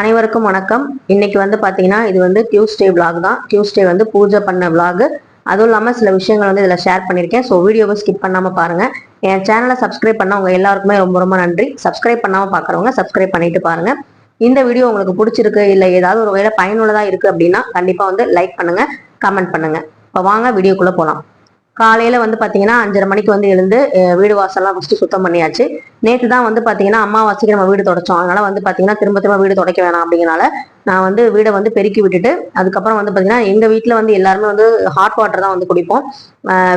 அனைவருக்கும் வணக்கம். இன்னைக்கு வந்து பார்த்தீங்கன்னா இது வந்து டியூஸ்டே vlog தான். டியூஸ்டே வந்து பூஜை பண்ண vlog. அதுவும் இல்லாமல் சில விஷயங்கள் வந்து இதில் ஷேர் பண்ணியிருக்கேன் ஸோ வீடியோவை ஸ்கிப் பண்ணாமல் பாருங்கள் என் சேனலை சப்ஸ்கிரைப் உங்கள் எல்லாருக்குமே ரொம்ப ரொம்ப நன்றி. சப்ஸ்கிரைப் பண்ணாமல் பார்க்குறவங்க சப்ஸ்கிரைப் பண்ணிட்டு பாருங்கள் இந்த வீடியோ உங்களுக்கு பிடிச்சிருக்கு இல்லை ஏதாவது ஒரு வேலை பயனுள்ளதாக இருக்குது அப்படின்னா கண்டிப்பாக வந்து லைக் பண்ணுங்கள் கமெண்ட் பண்ணுங்கள் இப்போ வாங்க வீடியோக்குள்ளே போகலாம் காலையில வந்து பாத்தீங்கன்னா அஞ்சரை மணிக்கு வந்து எழுந்து வீடு வாசல்லாம் ஃபர்ஸ்ட் சுத்தம் பண்ணியாச்சு. நேற்று தான் வந்து பாத்தீங்கன்னா அம்மாவாசைக்கு நம்ம வீடு தொடச்சோம். அதனால வந்து பாத்தீங்கன்னா திரும்ப திரும்ப வீடு துடைக்க வேணாம் அப்படிங்கனால நான் வந்து வீடை வந்து பெருக்கி விட்டுட்டு அதுக்கப்புறம் வந்து பாத்தீங்கன்னா எங்க வீட்டுல வந்து எல்லாருமே வந்து ஹாட் வாட்டர் தான் வந்து குடிப்போம்.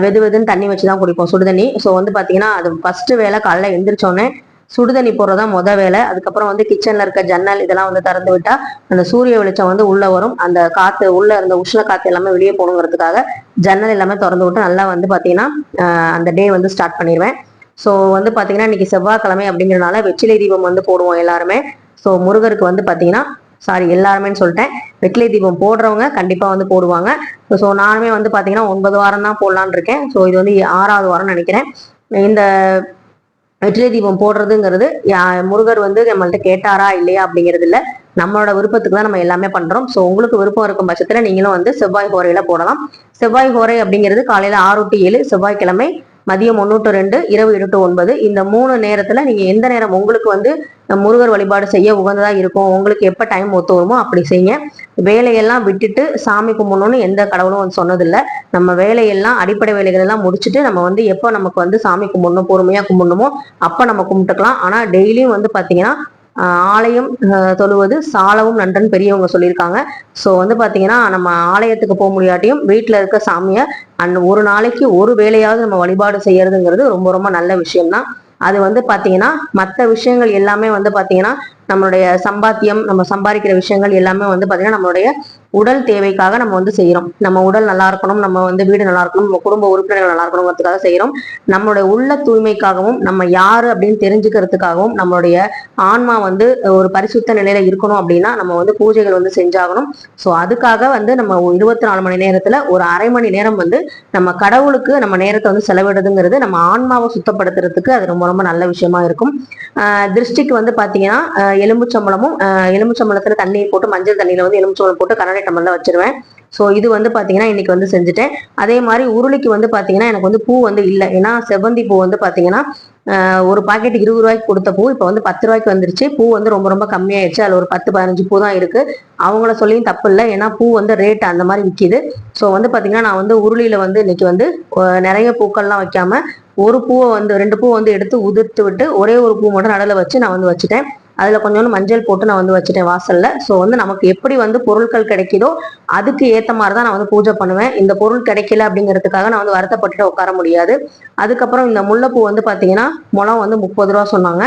வெது வெதுன்னு தண்ணி வச்சு தான் குடிப்போம் சுடுதண்ணி ஸோ வந்து பாத்தீங்கன்னா அது ஃபர்ஸ்ட் வேலை காலைல எந்திரிச்சோன்னே சுடுதண்ணி போடுறதா முத வேலை. அதுக்கப்புறம் வந்து கிச்சன்ல இருக்க ஜன்னல் இதெல்லாம் வந்து திறந்து விட்டா அந்த சூரிய வெளிச்சம் வந்து உள்ள வரும். அந்த காத்து உள்ள இருந்த உஷ்ண காத்து எல்லாமே வெளியே போகணுங்கிறதுக்காக ஜன்னல் எல்லாமே திறந்து விட்டு நல்லா வந்து பாத்தீங்கன்னா அந்த டே வந்து ஸ்டார்ட் பண்ணிடுவேன் ஸோ வந்து பாத்தீங்கன்னா இன்னைக்கு செவ்வாய்க்கிழமை அப்படிங்கிறனால வெற்றிலை தீபம் வந்து போடுவோம் எல்லாருமே. ஸோ முருகருக்கு வந்து பாத்தீங்கன்னா சாரி எல்லாருமேன்னு சொல்லிட்டேன். வெற்றிலை தீபம் போடுறவங்க கண்டிப்பா வந்து போடுவாங்க. ஸோ நானுமே வந்து பாத்தீங்கன்னா ஒன்பது வாரம் தான் போடலான் இருக்கேன். ஸோ இது வந்து ஆறாவது வாரம் நினைக்கிறேன். இந்த வெற்றிலை தீபம் போடுறதுங்கிறது முருகர் வந்து நம்மள்ட்ட கேட்டாரா இல்லையா அப்படிங்கிறது இல்ல நம்மளோட விருப்பத்துக்கு தான் நம்ம எல்லாமே பண்றோம். ஸோ உங்களுக்கு விருப்பம் இருக்கும் பட்சத்துல நீங்களும் வந்து செவ்வாய் ஹோரையில போடலாம். செவ்வாய் ஹோரை அப்படிங்கிறது காலையில ஆறு டு ஏழு செவ்வாய்க்கிழமை மதியம் ஒன்று டு ரெண்டு இரவு எட்டு டு ஒன்பது. இந்த மூணு நேரத்துல நீங்க எந்த நேரம் உங்களுக்கு வந்து முருகர் வழிபாடு செய்ய உகந்ததா இருக்கும் உங்களுக்கு எப்ப டைம் ஒத்து வருமோ அப்படி செய்யுங்க. வேலையெல்லாம் விட்டுட்டு சாமி கும்பிடணும்னு எந்த கடவுளும் வந்து சொன்னதில்லை. நம்ம வேலையெல்லாம் அடிப்படை வேலைகள் எல்லாம் முடிச்சுட்டு நம்ம வந்து எப்போ நமக்கு வந்து சாமி கும்பிடணும் பொறுமையா கும்பிடணுமோ அப்ப நம்ம கும்பிட்டுக்கலாம். ஆனா டெய்லியும் வந்து பாத்தீங்கன்னா ஆலயம் தொழுவது சாலவும் நன்றன் பெரியவங்க சொல்லியிருக்காங்க. ஸோ வந்து பார்த்தீங்கன்னா நம்ம ஆலயத்துக்கு போக முடியாட்டியும் வீட்டில் இருக்க சாமியை அந்த ஒரு நாளைக்கு ஒரு வேலையாவது நம்ம வழிபாடு செய்யறதுங்கிறது ரொம்ப ரொம்ப நல்ல விஷயம்தான். அது வந்து பார்த்தீங்கன்னா மற்ற விஷயங்கள் எல்லாமே வந்து பார்த்தீங்கன்னா நம்மளுடைய சம்பாத்தியம் நம்ம சம்பாதிக்கிற விஷயங்கள் எல்லாமே வந்து பார்த்தீங்கன்னா நம்மளுடைய உடல் தேவைக்காக நம்ம வந்து செய்யறோம். நம்ம உடல் நல்லா இருக்கணும் நம்ம வந்து வீடு நல்லா இருக்கணும் நம்ம குடும்ப உறுப்பினர்கள் நல்லா இருக்கணுங்கிறதுக்காக செய்யறோம். நம்மளுடைய உள்ள தூய்மைக்காகவும் நம்ம யாரு அப்படின்னு தெரிஞ்சுக்கிறதுக்காகவும் நம்மளுடைய ஆன்மா வந்து ஒரு பரிசுத்த நிலையில இருக்கணும் அப்படின்னா நம்ம வந்து பூஜைகள் வந்து செஞ்சாகணும். ஸோ அதுக்காக வந்து நம்ம இருபத்தி நாலு மணி நேரத்துல ஒரு அரை மணி நேரம் வந்து நம்ம கடவுளுக்கு நம்ம நேரத்தை வந்து செலவிடுதுங்கிறது நம்ம ஆன்மாவை சுத்தப்படுத்துறதுக்கு அது ரொம்ப ரொம்ப நல்ல விஷயமா இருக்கும். திருஷ்டிக்கு வந்து பாத்தீங்கன்னா எலும்புச்சம்பளமும் எலும்புச்சம்பளத்துல தண்ணீர் போட்டு மஞ்சள் தண்ணியில வந்து எலும்புச்சம்பளம் போட்டு கண்ணாடி டம்ளர்ல வச்சிருவேன். ஸோ இது வந்து பாத்தீங்கன்னா இன்னைக்கு வந்து செஞ்சுட்டேன். அதே மாதிரி உருளிக்கு வந்து பாத்தீங்கன்னா எனக்கு வந்து பூ வந்து இல்லை. ஏன்னா செவ்வந்தி பூ வந்து பாத்தீங்கன்னா ஒரு பாக்கெட் இருபது ரூபாய்க்கு கொடுத்த பூ இப்போ வந்து பத்து ரூபாய்க்கு வந்துருச்சு. பூ வந்து ரொம்ப ரொம்ப கம்மியாயிடுச்சு அதில் ஒரு பத்து பதினஞ்சு பூ தான் இருக்கு. அவங்கள சொல்லியும் தப்பு இல்லை. ஏன்னா பூ வந்து ரேட் அந்த மாதிரி விற்கிது ஸோ வந்து பார்த்தீங்கன்னா நான் வந்து உருளியில வந்து இன்னைக்கு வந்து நிறைய பூக்கள்லாம் வைக்காம ஒரு பூவை வந்து ரெண்டு பூ வந்து எடுத்து உதிர்த்து விட்டு ஒரே ஒரு பூ மட்டும் நடுவில் வச்சு நான் வந்து வச்சுட்டேன். அதுல கொஞ்சோண்டு மஞ்சள் போட்டு நான் வந்து வச்சுட்டேன் வாசல்ல. ஸோ வந்து நமக்கு எப்படி வந்து பொருட்கள் கிடைக்குதோ அதுக்கு ஏத்த மாதிரி தான் நான் வந்து பூஜை பண்ணுவேன். இந்த பொருள் கிடைக்கல அப்படிங்கிறதுக்காக நான் வந்து வருத்தப்பட்டுட்டு உட்கார முடியாது. அதுக்கப்புறம் இந்த முல்லைப்பூ வந்து பாத்தீங்கன்னா முளம் வந்து முப்பது ரூபா சொன்னாங்க.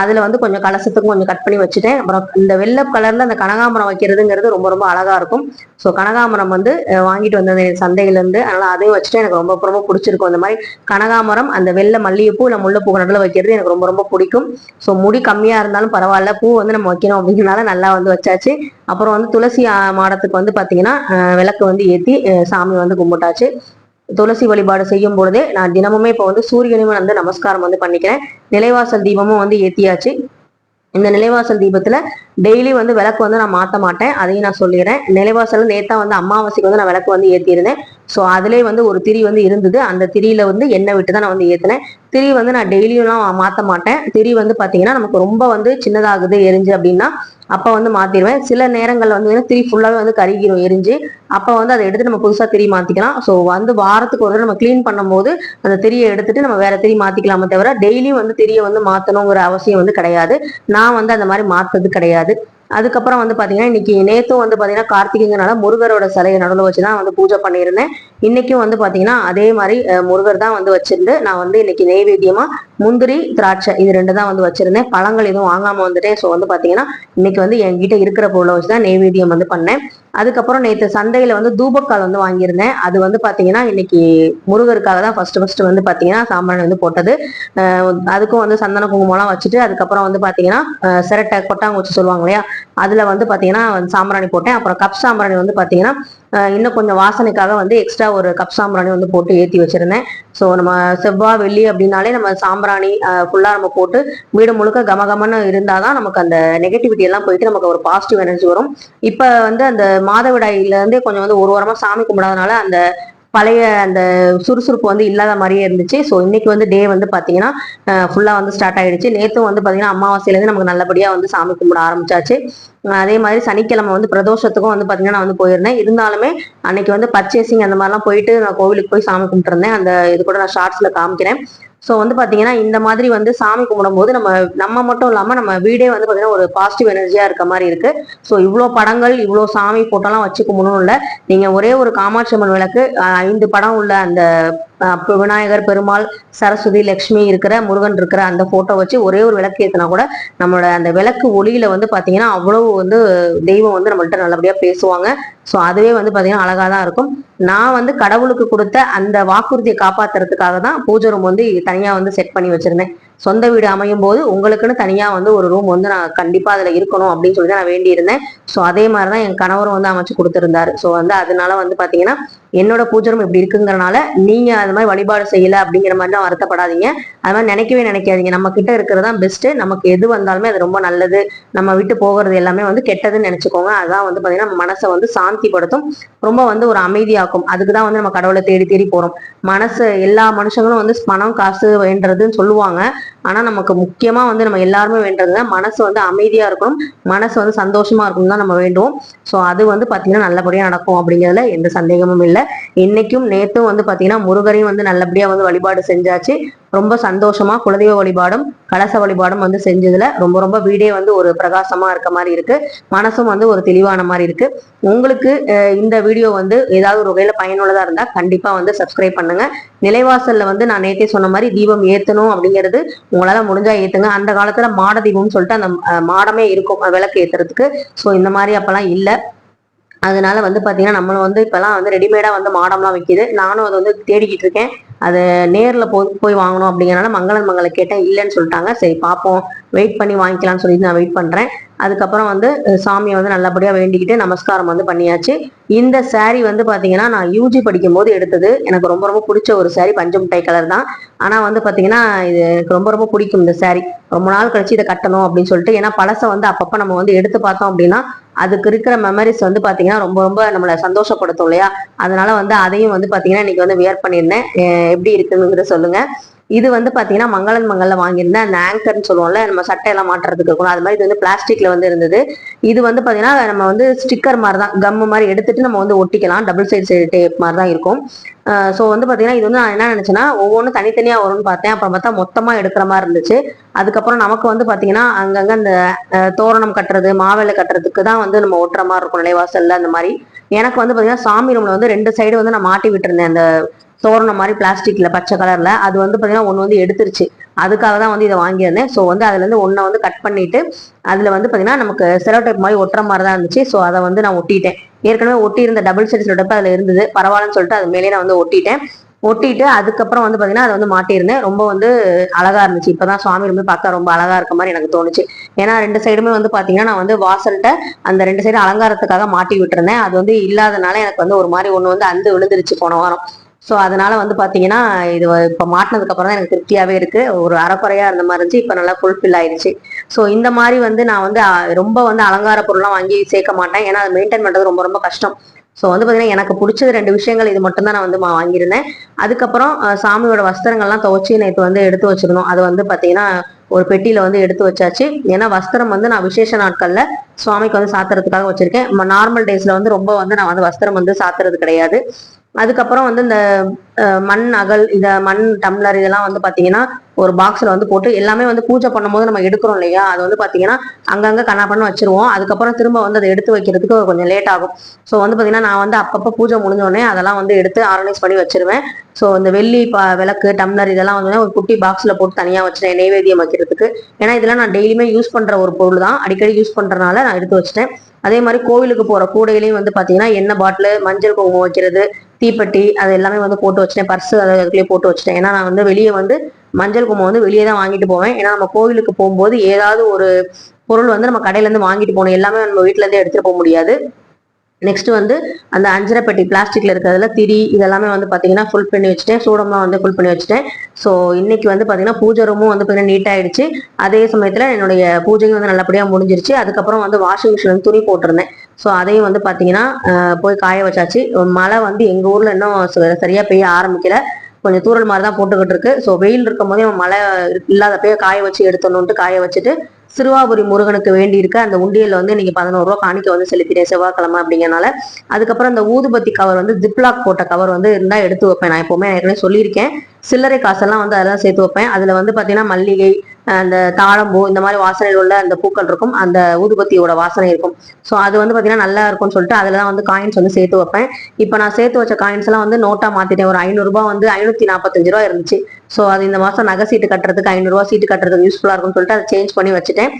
அதில் வந்து கொஞ்சம் கலசத்துக்கும் கொஞ்சம் கட் பண்ணி வச்சுட்டேன். அப்புறம் இந்த வெள்ளை கலரில் அந்த கனகாமரம் வைக்கிறதுங்கிறது ரொம்ப ரொம்ப அழகாக இருக்கும். ஸோ கனகாமரம் வந்து வாங்கிட்டு வந்தது சந்தையிலேருந்து. அதனால் அதையும் வச்சுட்டு எனக்கு ரொம்ப ரொம்ப பிடிச்சிருக்கும். அந்த மாதிரி கனகாமரம் அந்த வெள்ளை மல்லிகைப்பூ இல்லை முல்லைப்பூ நடுவில் வைக்கிறது எனக்கு ரொம்ப ரொம்ப பிடிக்கும். ஸோ முடி கம்மியாக இருந்தாலும் பரவாயில்ல. பூ வந்து நம்ம வைக்கணும் அப்படிங்கிறனால நல்லா வந்து வச்சாச்சு. அப்புறம் வந்து துளசி மாடத்துக்கு வந்து பார்த்தீங்கன்னா விளக்கு வந்து ஏற்றி சாமி வந்து கும்பிட்டாச்சு. துளசி வழிபாடு செய்யும் பொழுதே நான் தினமுமே இப்போ வந்து சூரியனையும் வந்து நமஸ்காரம் வந்து பண்ணிக்கிறேன். நிலைவாசல் தீபமும் வந்து ஏத்தியாச்சு. இந்த நிலைவாசல் தீபத்துல டெய்லி வந்து விளக்கு வந்து நான் மாற்ற மாட்டேன். அதையும் நான் சொல்லிடுறேன். நிலைவாசல் நேத்தா வந்து அமாவாசைக்கு வந்து நான் விளக்கு வந்து ஏத்திருந்தேன் ஸோ அதுலேயே வந்து ஒரு திரி வந்து இருந்தது. அந்த திரியில வந்து எண்ணெய் விட்டு தான் நான் வந்து ஏற்றினேன் திரி வந்து நான் டெய்லியும்லாம் மாற்ற மாட்டேன். திரி வந்து பார்த்தீங்கன்னா நமக்கு ரொம்ப வந்து சின்னதாகுது எரிஞ்சு அப்படின்னா அப்போ வந்து மாற்றிடுவேன் சில நேரங்களில் வந்து திரி ஃபுல்லாகவே வந்து கருகிரும் எரிஞ்சு. அப்போ வந்து அதை எடுத்து நம்ம புதுசாக திரி மாற்றிக்கலாம் ஸோ வந்து வாரத்துக்கு ஒரு நம்ம க்ளீன் பண்ணும்போது அந்த திரியை எடுத்துட்டு நம்ம வேற திரி மாற்றிக்கலாமே தவிர டெய்லியும் வந்து திரியை வந்து மாற்றணுங்கிற அவசியம் வந்து கிடையாது. நான் வந்து அந்த மாதிரி மாற்றுறது கிடையாது. அதுக்கப்புறம் வந்து பாத்தீங்கன்னா இன்னைக்கு நேத்தும் வந்து பாத்தீங்கன்னா கார்த்திகைங்கனால முருகரோட சிலையை நடுவில் வச்சு தான் வந்து பூஜை பண்ணியிருந்தேன். இன்னைக்கும் வந்து பாத்தீங்கன்னா அதே மாதிரி முருகர் தான் வந்து வச்சிருந்து நான் வந்து இன்னைக்கு நெய்வேத்தியமா முந்திரி திராட்சை இது ரெண்டு தான் வந்து வச்சிருந்தேன். பழங்கள் எதுவும் வாங்காம வந்துட்டேன் ஸோ வந்து பாத்தீங்கன்னா இன்னைக்கு வந்து என்கிட்ட இருக்கிற பொருளை வச்சு தான் நெய்வேத்தியம் வந்து பண்ணேன். அதுக்கப்புறம் நேற்று சந்தையில வந்து தூபக்கால் வந்து வாங்கியிருந்தேன். அது வந்து பாத்தீங்கன்னா இன்னைக்கு முருகருக்காக தான் ஃபர்ஸ்ட் ஃபர்ஸ்ட் வந்து பாத்தீங்கன்னா சாம்பிராணி வந்து போட்டது. அதுக்கும் வந்து சந்தன குங்குமம்லாம் வச்சுட்டு அதுக்கப்புறம் வந்து பாத்தீங்கன்னா சிரட்டை சிரட்டை கொட்டாங்குச்சி சொல்லுவாங்க இல்லையா? அதுல வந்து பாத்தீங்கன்னா சாம்பிராணி போட்டேன். அப்புறம் கப் சாம்பிராணி வந்து பாத்தீங்கன்னா இன்னும் கொஞ்சம் வாசனைக்காக வந்து எக்ஸ்ட்ரா ஒரு கப் சாம்பிராணி வந்து போட்டு ஏற்றி வச்சிருந்தேன். ஸோ நம்ம செவ்வாய் வெள்ளி அப்படின்னாலே நம்ம சாம்பிராணி ஃபுல்லாக நம்ம போட்டு வீடு முழுக்க கமகமன்னு இருந்தால் தான் நமக்கு அந்த நெகட்டிவிட்டி எல்லாம் போயிட்டு நமக்கு ஒரு பாசிட்டிவ் எனர்ஜி வரும். இப்போ வந்து அந்த மாதவிடாயிலேருந்தே கொஞ்சம் வந்து ஒரு வாரமாக சாமி கும்பிடாதனால அந்த பழைய அந்த சுறுசுறுப்பு வந்து இல்லாத மாதிரியே இருந்துச்சு. ஸோ இன்னைக்கு வந்து டே வந்து பார்த்தீங்கன்னா ஃபுல்லாக வந்து ஸ்டார்ட் ஆயிடுச்சு. நேற்றும் வந்து பார்த்தீங்கன்னா அமாவாசையிலேருந்து நமக்கு நல்லபடியாக வந்து சாமி கும்பிட ஆரம்பிச்சாச்சு. அதே மாதிரி சனிக்கிழமை வந்து பிரதோஷத்துக்கும் வந்து பார்த்தீங்கன்னா நான் வந்து போயிருந்தேன். இருந்தாலுமே அன்னைக்கு வந்து பர்ச்சேசிங் அந்த மாதிரிலாம் போயிட்டு நான் கோவிலுக்கு போய் சாமி கும்பிட்டுருந்தேன். அந்த இது கூட நான் ஷார்ட்ஸில் காமிக்கிறேன். ஸோ வந்து பார்த்தீங்கன்னா இந்த மாதிரி வந்து சாமி கும்பிடும்போது நம்ம நம்ம மட்டும் இல்லாமல் நம்ம வீடே வந்து பார்த்தீங்கன்னா ஒரு பாசிட்டிவ் எனர்ஜியாக இருக்க மாதிரி இருக்கு. ஸோ இவ்வளோ படங்கள் இவ்வளோ சாமி போட்டோலாம் வச்சு கும்பிடணும் இல்லை. நீங்கள் ஒரே ஒரு காமாட்சி அம்மன் விளக்கு ஐந்து படம் உள்ள அந்த விநாயகர் பெருமாள் சரஸ்வதி லக்ஷ்மி இருக்கிற முருகன் இருக்கிற அந்த போட்டோ வச்சு ஒரே ஒரு விளக்கு ஏற்றினா கூட நம்மளோட அந்த விளக்கு ஒளியில வந்து பாத்தீங்கன்னா அவ்வளவு வந்து தெய்வம் வந்து நம்மள்கிட்ட நல்லபடியா பேசுவாங்க. ஸோ அதுவே வந்து பாத்தீங்கன்னா அழகாக தான் இருக்கும். நான் வந்து கடவுளுக்கு கொடுத்த அந்த வாக்குறுதியை காப்பாத்துறதுக்காக தான் பூஜை ரூம் வந்து தனியா வந்து செட் பண்ணி வச்சிருந்தேன். சொந்த வீடு அமையும் போது உங்களுக்குன்னு தனியா வந்து ஒரு ரூம் வந்து நான் கண்டிப்பா அதுல இருக்கணும் அப்படின்னு சொல்லி தான் நான் வேண்டியிருந்தேன். ஸோ அதே மாதிரி தான் என் கணவரும் வந்து அமைச்சு கொடுத்துருந்தாரு. ஸோ வந்து அதனால வந்து பாத்தீங்கன்னா என்னோட பூஜை ரூம் இப்படி இருக்குங்கிறனால நீங்க அது மாதிரி வழிபாடு செய்யல அப்படிங்கிற மாதிரிலாம் வருத்தப்படாதீங்க. அது மாதிரி நினைக்கவே நினைக்காதீங்க. நம்ம கிட்ட இருக்கிறது தான் பெஸ்ட் நமக்கு எது வந்தாலுமே அது ரொம்ப நல்லது. நம்ம விட்டு போகிறது எல்லாமே வந்து கெட்டதுன்னு நினைச்சுக்கோங்க. அதான் வந்து பாத்தீங்கன்னா நம்ம மனசை வந்து சாந்திப்படுத்தும். ரொம்ப வந்து ஒரு அமைதியாக்கும். அதுக்கு தான் வந்து நம்ம கடவுளை தேடி தேடி போறோம். மனசு எல்லா மனுஷங்களும் வந்து பணம் காசு வேண்டதுன்னு சொல்லுவாங்க. ஆனா நமக்கு முக்கியமா வந்து நம்ம எல்லாருமே வேண்டதுன்னா மனசு வந்து அமைதியா இருக்கணும். மனசு வந்து சந்தோஷமா இருக்கணும் தான் நம்ம வேண்டுவோம். ஸோ அது வந்து பாத்தீங்கன்னா நல்லபடியா நடக்கும் அப்படிங்கிறதுல எந்த சந்தேகமும் இல்லை. இன்னைக்கும் நேத்தும் வந்து பாத்தீங்கன்னா முருகரையும் வந்து நல்லபடியா வந்து வழிபாடு செஞ்சாச்சு. ரொம்ப சந்தோஷமா குலதெய்வ வழிபாடும் கலச வழிபாடும் வந்து செஞ்சதுல ரொம்ப ரொம்ப வீடே வந்து ஒரு பிரகாசமா இருக்க மாதிரி இருக்கு. மனசும் வந்து ஒரு தெளிவான மாதிரி இருக்கு. உங்களுக்கு இந்த வீடியோ வந்து ஏதாவது ஒரு வகையில பயனுள்ளதா இருந்தா கண்டிப்பா வந்து சப்ஸ்கிரைப் பண்ணுங்க. நிலைவாசல்ல வந்து நான் நேத்தே சொன்ன மாதிரி தீபம் ஏத்தணும் அப்படிங்கிறது உங்களால முடிஞ்சா ஏத்துங்க. அந்த காலத்துல மாட தீபம்னு சொல்லிட்டு அந்த மாடமே இருக்கும். விளக்கு ஏத்துறதுக்கு. ஸோ இந்த மாதிரி அப்பெல்லாம் இல்லை. அதனால வந்து பாத்தீங்கன்னா நம்மளும் வந்து இப்பெல்லாம் வந்து ரெடிமேடா வந்து மாடம்லாம் வைக்கிது. நானும் அதை வந்து தேடிக்கிட்டு இருக்கேன். அது நேரில் போய் போய் வாங்கணும் அப்படிங்கிறனால மங்களன் மங்களை கேட்டேன் இல்லைன்னு சொல்லிட்டாங்க. சரி பார்ப்போம் வெயிட் பண்ணி வாங்கிக்கலாம்னு சொல்லிட்டு நான் வெயிட் பண்ணுறேன் அதுக்கப்புறம் வந்து சாமியை வந்து நல்லபடியாக வேண்டிக்கிட்டு நமஸ்காரம் வந்து பண்ணியாச்சு. இந்த சாரீ வந்து பார்த்தீங்கன்னா நான் யூஜி படிக்கும் போது எடுத்தது. எனக்கு ரொம்ப ரொம்ப பிடிச்ச ஒரு சாரீ பஞ்சமுட்டை கலர் தான். ஆனால் வந்து பார்த்தீங்கன்னா இது எனக்கு ரொம்ப ரொம்ப பிடிக்கும் இந்த சாரீ ரொம்ப நாள் கழிச்சு இதை கட்டணும் அப்படின்னு சொல்லிட்டு ஏன்னா பழசை வந்து அப்பப்போ நம்ம வந்து எடுத்து பார்த்தோம் அப்படின்னா அதுக்கு இருக்கிற மெமரிஸ் வந்து பார்த்தீங்கன்னா ரொம்ப ரொம்ப நம்மளை சந்தோஷப்படுத்தும் இல்லையா? அதனால வந்து அதையும் வந்து பார்த்தீங்கன்னா இன்னைக்கு வந்து வியர் பண்ணியிருந்தேன். எப்படி இருக்குங்கிறத சொல்லுங்க. இது வந்து பாத்தீங்கன்னா மங்களன் மங்கல்ல வாங்கியிருந்தேன் அந்த ஆங்கர்னு சொல்லுவோம்ல நம்ம சட்டையெல்லாம் மாட்டுறதுக்கு இருக்கணும் அது மாதிரி இது வந்து பிளாஸ்டிக்ல வந்து இருந்தது. இது வந்து பாத்தீங்கன்னா நம்ம வந்து ஸ்டிக்கர் மாதிரி தான் கம்மு மாதிரி எடுத்துட்டு நம்ம வந்து ஒட்டிக்கலாம். டபுள் சைடு சைடு டேப் மாதிரி தான் இருக்கும் ஸோ வந்து பாத்தீங்கன்னா இது வந்து நான் என்ன நினைச்சேன்னா ஒவ்வொன்றும் தனித்தனியா வரும்னு பார்த்தேன். அப்புறம் பார்த்தா மொத்தமா எடுக்கிற மாதிரி இருந்துச்சு. அதுக்கப்புறம் நமக்கு வந்து பாத்தீங்கன்னா அங்கங்க அந்த தோரணம் கட்டுறது மாவேலை கட்டுறதுக்கு தான் வந்து நம்ம ஒட்டுற மாதிரி இருக்கும் நிலைவாசல்ல அந்த மாதிரி. எனக்கு வந்து பாத்தீங்கன்னா சாமி ரூம்ல வந்து ரெண்டு சைடு வந்து நான் மாட்டி விட்டுருந்தேன். அந்த தோரணம் மாதிரி பிளாஸ்டிக்ல பச்சை கலர்ல அது வந்து பார்த்தீங்கன்னா ஒன்று வந்து எடுத்துருச்சு. அதுக்காக தான் வந்து இதை வாங்கியிருந்தேன். ஸோ வந்து அதுலேருந்து ஒன்றை வந்து கட் பண்ணிட்டு அதில் வந்து பார்த்தீங்கன்னா நமக்கு செலவு டைப் மாதிரி ஒட்டுற மாதிரி தான் இருந்துச்சு. ஸோ அதை வந்து நான் ஒட்டிட்டேன். ஏற்கனவே ஒட்டி இருந்த டபுள் சைடு செலோ அதில் இருந்தது. பரவாயில்லன்னு சொல்லிட்டு அது மேலே நான் வந்து ஒட்டிட்டேன். ஒட்டிட்டு அதுக்கப்புறம் வந்து பார்த்தீங்கன்னா அதை வந்து மாட்டியிருந்தேன். ரொம்ப வந்து அழகா இருந்துச்சு. இப்பதான் சுவாமி ரொம்ப பார்க்க ரொம்ப அழகா இருக்க மாதிரி எனக்கு தோணுச்சு. ஏன்னா ரெண்டு சைடுமே வந்து பார்த்தீங்கன்னா நான் வந்து வாசல்கிட்ட அந்த ரெண்டு சைடு அலங்காரத்துக்காக மாட்டி விட்டுருந்தேன். அது வந்து இல்லாதனால எனக்கு வந்து ஒரு மாதிரி ஒன்று வந்து அந்து விழுந்துருச்சு போன வாரம். ஸோ அதனால வந்து பார்த்தீங்கன்னா இது இப்போ மாட்டினதுக்கு அப்புறம் தான் எனக்கு திருப்தியாகவே இருக்கு. ஒரு அறக்குறையா இருந்த மாதிரி இருந்துச்சு. இப்போ நல்லா ஃபுல்ஃபில் ஆயிடுச்சு. ஸோ இந்த மாதிரி வந்து நான் வந்து ரொம்ப வந்து அலங்கார பொருள்லாம் வாங்கி சேர்க்க மாட்டேன். ஏன்னா அதை மெயின்டைன் பண்ணுறது ரொம்ப ரொம்ப கஷ்டம். ஸோ வந்து பார்த்தீங்கன்னா எனக்கு பிடிச்சது ரெண்டு விஷயங்கள். இது மட்டும் தான் நான் வந்து மா- வாங்கியிருந்தேன். அதுக்கப்புறம் சாமியோட வஸ்திரங்கள்லாம் துவச்சி நேற்று வந்து எடுத்து வச்சிருந்தோம். அது வந்து பார்த்தீங்கன்னா ஒரு பெட்டியில வந்து எடுத்து வச்சாச்சு. ஏன்னா வஸ்திரம் வந்து நான் விசேஷ நாட்கள்ல சுவாமிக்கு வந்து சாத்துறதுக்காக வச்சிருக்கேன். நார்மல் டேஸ்ல வந்து ரொம்ப வந்து நான் வந்து வஸ்திரம் வந்து சாத்துறது கிடையாது. அதுக்கப்புறம் வந்து இந்த மண் அகல் இந்த மண் டம்ளர் இதெல்லாம் வந்து பாத்தீங்கன்னா ஒரு பாக்ஸ்ல வந்து போட்டு எல்லாமே வந்து பூஜை பண்ணும்போது நம்ம எடுக்கிறோம் இல்லையா? அது வந்து பாத்தீங்கன்னா அங்கங்க கண்ணா பண்ண வச்சிருவோம். அதுக்கப்புறம் திரும்ப வந்து அதை எடுத்து வைக்கிறதுக்கு கொஞ்சம் லேட் ஆகும். ஸோ வந்து பாத்தீங்கன்னா நான் வந்து அப்பப்போ பூஜை முடிஞ்சோடனே அதெல்லாம் வந்து எடுத்து ஆர்கனைஸ் பண்ணி வச்சிருவேன். ஸோ இந்த வெள்ளி பா விளக்கு டம்ளர் இதெல்லாம் வந்து ஒரு குட்டி பாக்ஸ்ல போட்டு தனியா வச்சிட்டேன் நெய்வேத்தியம் வைக்கிறதுக்கு. ஏன்னா இதெல்லாம் நான் டெய்லியுமே யூஸ் பண்ற ஒரு பொருள் தான். அடிக்கடி யூஸ் பண்றதுனால நான் எடுத்து வச்சிட்டேன். அதே மாதிரி கோவிலுக்கு போற கூடையிலையும் வந்து பாத்தீங்கன்னா எண்ணெய் பாட்டில் மஞ்சள் குங்குமம் வைக்கிறது தீப்பெட்டி அது எல்லாமே வந்து போட்டு வச்சிட்டேன். பர்ஸ் அதை அதுக்குள்ளேயே போட்டு வச்சிட்டேன். ஏன்னா நான் வந்து வெளியே வந்து மஞ்சள் குங்குமம் வந்து வெளியே தான் வாங்கிட்டு போவேன். ஏன்னா நம்ம கோவிலுக்கு போகும்போது ஏதாவது ஒரு பொருள் வந்து நம்ம கடையிலேருந்து வாங்கிட்டு போகணும். எல்லாமே நம்ம வீட்ல எடுத்துகிட்டு போக முடியாது. நெக்ஸ்ட் வந்து அந்த அஞ்சரை பெட்டி பிளாஸ்டிக்ல இருக்கிறதுல திரி இதெல்லாமே வந்து பாத்தீங்கன்னா ஃபுல் பண்ணி வச்சுட்டேன். சூடம்லாம் வந்து ஃபுல் பண்ணி வச்சுட்டேன். ஸோ இன்னைக்கு வந்து பாத்தீங்கன்னா பூஜை ரூமும் வந்து பாத்தீங்கன்னா நீட் ஆயிடுச்சு. அதே சமயத்துல என்னுடைய பூஜையும் வந்து நல்லபடியா முடிஞ்சிருச்சு. அதுக்கப்புறம் வந்து வாஷிங் மிஷின் வந்து துணி போட்டிருந்தேன். ஸோ அதையும் வந்து பார்த்தீங்கன்னா போய் காய வச்சாச்சு. மழை வந்து எங்கள் ஊரில் இன்னும் ச- பெய்ய ஆரம்பிக்கல. கொஞ்சம் தூரல் மாதிரி தான் போட்டுக்கிட்டு இருக்கு. ஸோ வெயில் இருக்கும் போதே மழை இல்லாதப்பயே காய வச்சு எடுத்தணுன்ட்டு காய வச்சுட்டு சிறுவாபுரி முருகனுக்கு வேண்டி இருக்க அந்த உண்டியல் வந்து இன்னைக்கு பதினோரு ரூபா காணிக்க வந்து செலுத்திட்டேன் செவ்வாய்க்கிழமை அப்படிங்கறனால. அதுக்கப்புறம் அந்த ஊதுபத்தி கவர் வந்து ஜிப்லாக் போட்ட கவர் வந்து இருந்தா எடுத்து வைப்பேன். நான் எப்பவுமே ஏற்கனவே சொல்லியிருக்கேன். சில்லறை காசெல்லாம் வந்து அதெல்லாம் சேர்த்து வைப்பேன். அதுல வந்து பாத்தீங்கன்னா மல்லிகை அந்த தாழம்பூ இந்த மாதிரி வாசனையில் உள்ள அந்த பூக்கள் இருக்கும். அந்த ஊதுபத்தியோட வாசனை இருக்கும். ஸோ அது வந்து பார்த்தீங்கன்னா நல்லா இருக்கும்னு சொல்லிட்டு அதுல தான் வந்து காயின்ஸ் வந்து சேர்த்து வைப்பேன். இப்போ நான் சேர்த்து வச்ச காயின்ஸ் எல்லாம் வந்து நோட்டா மாத்திட்டேன். ஒரு ஐநூறுரூபா வந்து ஐநூத்தி நாற்பத்தஞ்சு ரூபா இருந்துச்சு. ஸோ அது இந்த மாதம் நகை சீட்டு கட்டுறதுக்கு ஐநூறுரூவா சீட்டு கட்டுறதுக்கு யூஸ்ஃபுல்லாக இருக்கும்னு சொல்லிட்டு அதை சேஞ்ச் பண்ணி வச்சுட்டேன்.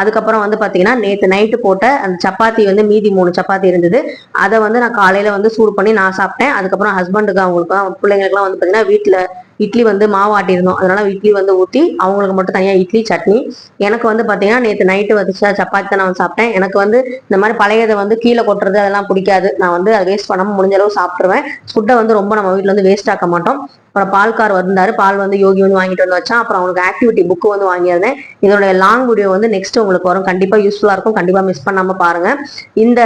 அதுக்கப்புறம் வந்து பாத்தீங்கன்னா நேத்து நைட்டு போட்ட அந்த சப்பாத்தி வந்து மீதி மூணு சப்பாத்தி இருந்தது. அதை வந்து நான் காலையில வந்து சூடு பண்ணி நான் சாப்பிட்டேன். அதுக்கப்புறம் ஹஸ்பண்டுக்கு அவங்களுக்கு பிள்ளைங்களுக்குலாம் வந்து பாத்தீங்கன்னா வீட்டுல இட்லி வந்து மாவு ஆட்டியிருந்தோம். அதனால இட்லி வந்து ஊற்றி அவங்களுக்கு மட்டும் தனியாக இட்லி சட்னி. எனக்கு வந்து பார்த்தீங்கன்னா நேற்று நைட்டு வச்சு சப்பாத்தி தான் நான் சாப்பிட்டேன். எனக்கு வந்து இந்த மாதிரி பழையதை வந்து கீழே கொட்டுறது அதெல்லாம் பிடிக்காது. நான் வந்து அதை வேஸ்ட் பண்ணாமல் முடிஞ்ச அளவு சாப்பிட்ருவேன் ஃபுட்டை வந்து ரொம்ப நம்ம வீட்டில் வந்து வேஸ்ட் ஆக்க மாட்டோம். அப்புறம் பால்கார் வந்தாரு. பால் வந்து யோகி வந்து வாங்கிட்டு வந்து வச்சான். அப்புறம் அவனுக்கு ஆக்டிவிட்டி புக்கு வந்து வாங்கியிருந்தேன். இதோட லாங் வீடியோ வந்து நெக்ஸ்ட் உங்களுக்கு வரும். கண்டிப்பா யூஸ்ஃபுல்லா இருக்கும். கண்டிப்பா மிஸ் பண்ணாம பாருங்க. இந்த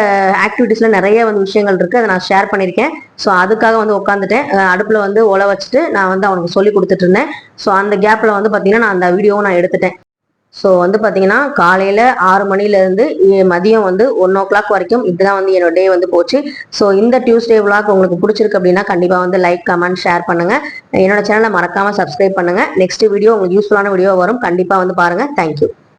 ஆக்டிவிட்டிஸ்ல நிறைய வந்து விஷயங்கள் இருக்கு. அதை நான் ஷேர் பண்ணியிருக்கேன். ஸோ அதுக்காக வந்து உட்காந்துட்டேன் அடுப்பில் வந்து உல வச்சுட்டு நான் வந்து அவனுக்கு சொல்லி கொடுத்துட்டு இருந்தேன் ஸோ அந்த கேப்பில் வந்து பார்த்தீங்கன்னா நான் அந்த வீடியோவும் நான் எடுத்துட்டேன். ஸோ வந்து பார்த்தீங்கன்னா காலையில் ஆறு மணிலேருந்து மதியம் வந்து ஒன் ஓ கிளாக் வரைக்கும் இதுதான் வந்து என்னோட டே வந்து போச்சு. ஸோ இந்த டியூஸ்டே விளாக் உங்களுக்கு பிடிச்சிருக்கு அப்படின்னா கண்டிப்பாக வந்து லைக் கமெண்ட் ஷேர் பண்ணுங்க. என்னோட சேனலை மறக்காமல் சப்ஸ்கிரைப் பண்ணுங்க. நெக்ஸ்ட் வீடியோ உங்களுக்கு யூஸ்ஃபுல்லான வீடியோ வரும். கண்டிப்பாக வந்து பாருங்கள் தேங்க்யூ